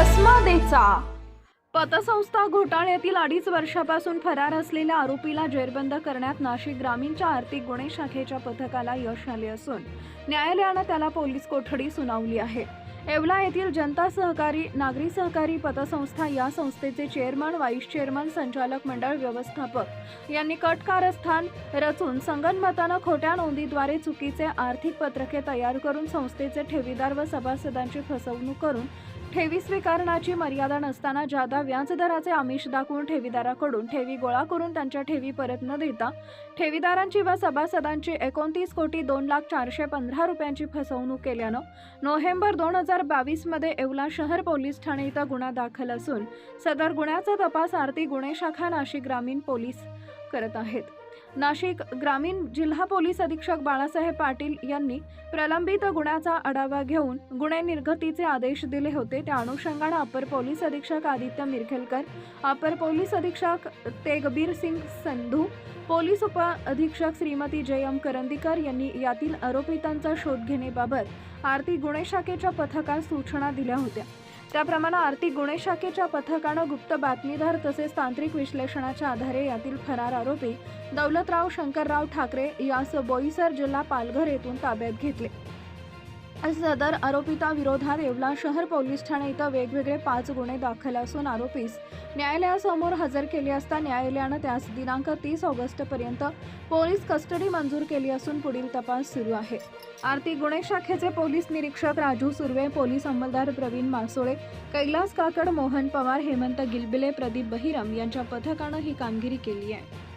चर्चा पतसंस्था घोटाळ्यातील अडीच वर्षापासून फरार असलेल्या आरोपीला जेरबंद करण्यात नाशिक ग्रामीणच्या आर्थिक गुन्हे शाखेच्या पथकाला यश आले असून न्यायालयानं त्याला पोलीस कोठडी सुनावली आहे. येवला येथील जनता सहकारी नागरी सहकारी पतसंस्था या संस्थेचे चेअरमन व्हाईस चेअरमन संचालक मंडळ व्यवस्थापक यांनी कट कारस्थान रचून संगनमतानं खोट्या नोंदीद्वारे चुकीचे आर्थिक पत्रके तयार करून संस्थेचे ठेवीदार व सभासदांची फसवणूक करून ठेवी स्वीकारण्याची मर्यादा नसताना जादा व्याजदराचे आमिष दाखवून ठेवीदाराकडून ठेवी गोळा करून त्यांच्या ठेवी परत न देता ठेवीदारांची व सभासदांची एकोणतीस कोटी दोन लाख चारशे पंधरा रुपयांची फसवणूक केल्यानं नोव्हेंबर दोन हजार बावीसमध्ये येवला शहर पोलीस ठाणे इथं गुन्हा दाखल असून सदर गुन्ह्याचा तपास आरती गुन्हे शाखा नाशिक ग्रामीण पोलीस करत आहेत. नाशिक ग्रामीण जिल्हा पोलीस अधीक्षक बाळासाहेब पाटील यांनी प्रलंबित गुन्ह्याचा आढावा घेऊन गुन्हे निर्गतीचे आदेश दिले होते. त्या अनुषंगानं अपर पोलीस अधीक्षक आदित्य मिरखेलकर अपर पोलीस अधीक्षक तेगबीर सिंग संधू पोलीस उप अधीक्षक श्रीमती जयम करंदीकर यांनी यातील आरोपितांचा शोध घेण्याबाबत आर्थिक गुन्हे शाखेच्या पथकास सूचना दिल्या होत्या. त्याप्रमाणे आर्थिक गुन्हे शाखेच्या पथकानं गुप्त बातमीदार तसेच तांत्रिक विश्लेषणाच्या आधारे यातील फरार आरोपी दौलतराव शंकरराव ठाकरे यास बोईसर जिल्हा पालघर येथून ताब्यात घेतले. सदर आरोपिताविरोधात येवला शहर पोलीस ठाणे इथं वेगवेगळे पाच गुन्हे दाखल असून आरोपीस न्यायालयासमोर हजर केले असता न्यायालयानं त्यास दिनांक तीस ऑगस्टपर्यंत पोलीस कस्टडी मंजूर केली असून पुढील तपास सुरू आहे. आर्थिक गुन्हे शाखेचे पोलीस निरीक्षक राजू सुर्वे पोलीस अंमलदार प्रवीण मासोळे कैलास काकड मोहन पवार हेमंत गिलबिले प्रदीप बहिरम यांच्या पथकानं ही कामगिरी केली आहे.